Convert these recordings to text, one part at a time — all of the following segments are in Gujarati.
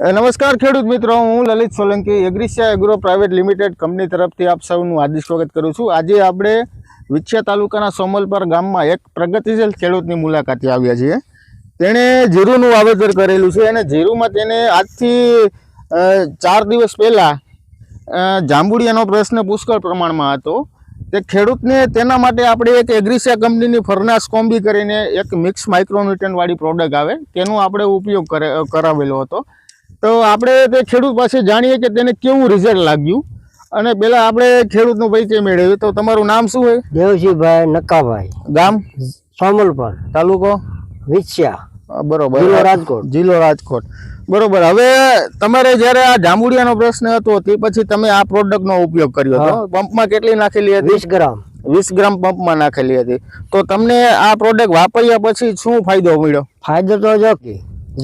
નમસ્કાર ખેડૂત મિત્રો, હું Lalit Solanki Agrisia agro private limited company તરફથી આપ સૌનું હાર્દિક સ્વાગત કરું છું. આજે આપણે વિછિયા તાલુકાના સોમલપર ગામમાં એક પ્રગતિશીલ ખેડૂતની મુલાકાતે આવ્યા છીએ. તેણે જીરુનું વાવેતર કરેલું છે અને જીરુમાં તેને આજથી ચાર દિવસ પહેલાં જાંબુડિયાનો પ્રશ્ન પુષ્કળ પ્રમાણમાં હતો. તે ખેડૂતને તેના માટે આપણે એક એગ્રીસિયા કંપનીની ફરનાસ કોમ્બી કરીને એક મિક્સ માઇક્રોન્યુટનવાળી પ્રોડક્ટ આવે, તેનો આપણે ઉપયોગ કરે, કરાવેલો હતો. તો આપણે તે ખેડૂત પાસે જાણીએ કે તેને કેવું રિઝલ્ટ લાગ્યું? અને પહેલાં આપણે ખેડૂતનો પરિચય મેળવ્યો તો તમારું નામ શું હોય? દેવજીભાઈ નકાભાઈ ગામ? સોમલપર તાલુકો વિછ્યા. બરોબર. જિલ્લો રાજકોટ. જિલ્લો રાજકોટ. બરોબર. હવે તમારે જ્યારે આ જાંબુડિયાનો પ્રશ્ન હતો તે પછી તમે આ પ્રોડક્ટનો ઉપયોગ કર્યો હતો. પંપમાં કેટલી નાખેલી હતી? વીસ ગ્રામ. વીસ ગ્રામ પંપમાં નાખેલી હતી. તો તમને આ પ્રોડક્ટ વાપર્યા પછી શું ફાયદો મળ્યો? ફાયદો તો જો કે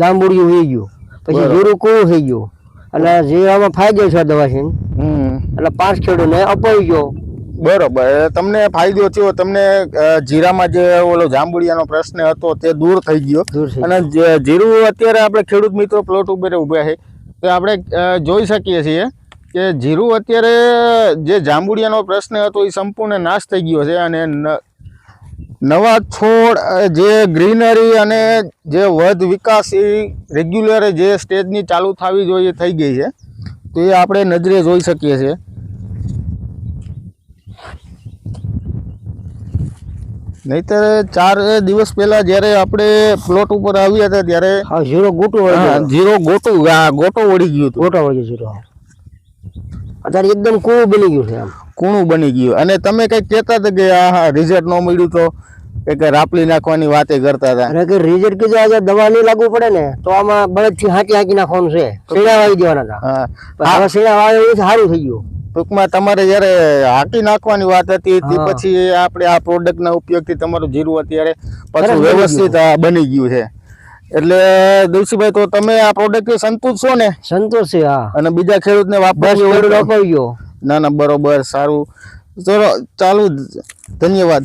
જાંબુડિયું ઉઈ ગયું. પછી જીરું કુવું થઈ ગયું. એટલે જીરામાં ફાયદો છે દવાથી એટલે પાંચ ખેડૂને અપાઈ ગયો. બરોબર. તમને ફાયદો થયો તમને જીરામાં જે ઓલો જાંબુડિયાનો પ્રશ્ન હતો તે દૂર થઈ ગયો. અને જીરું અત્યારે આપણે ખેડૂત મિત્રો પ્લોટ ઉપર ઊભા છે. તો આપણે જોઈ શકીએ છીએ કે જીરું અત્યારે જે જાંબુડિયાનો પ્રશ્ન હતો એ સંપૂર્ણ નાશ થઈ ગયો છે અને નવા છોડ જે ગ્રીનરી અને જે વધ વિકાસ એ રેગ્યુલર જે સ્ટેજની ચાલુ થવી જોઈએ થઈ ગઈ છે તો એ આપણે નજરે જોઈ શકીએ છીએ. નહીતર ચાર દિવસ પહેલા જ્યારે આપણે પ્લોટ ઉપર આવ્યા હતા ત્યારે ઝીરો ગોટું જીરો ગોટું આ ગોટો વળી ગયું ગોટો ગોટો હોય જીરો અત્યારે એકદમ કૂણું બની ગયું છે કૂણું બની ગયું. અને તમે કંઈક કહેતા હતા કે આ રિઝલ્ટ ન મળ્યું તો કે કે રાપલી નાખવાની વાતે કરતા હતા. અને કે રિઝલ્ટ કીધું આજે દવા નહીં લાગુ પડે ને તો આમાં બળદથી હાંકી હાંકી નાખવાનું છે. સીડા વાવી દેવાના હતા. હવે શેણા વાવે સારું થઈ ગયું. ટૂંકમાં તમારે જયારે હાકી નાખવાની વાત હતી તે પછી આપણે આ પ્રોડક્ટના ઉપયોગથી તમારું જીરું અત્યારે પાછું વ્યવસ્થિત આ બની ગયું છે. એટલે દુલસીભાઈ તો તમે આ પ્રોડક્ટ સંતુષ્ટ છો ને? સંતોષ છે હા. અને બીજા ખેડૂતને વાપરવી ગયો ના ના બરોબર સારું. ચલો ચાલુ ધન્યવાદ.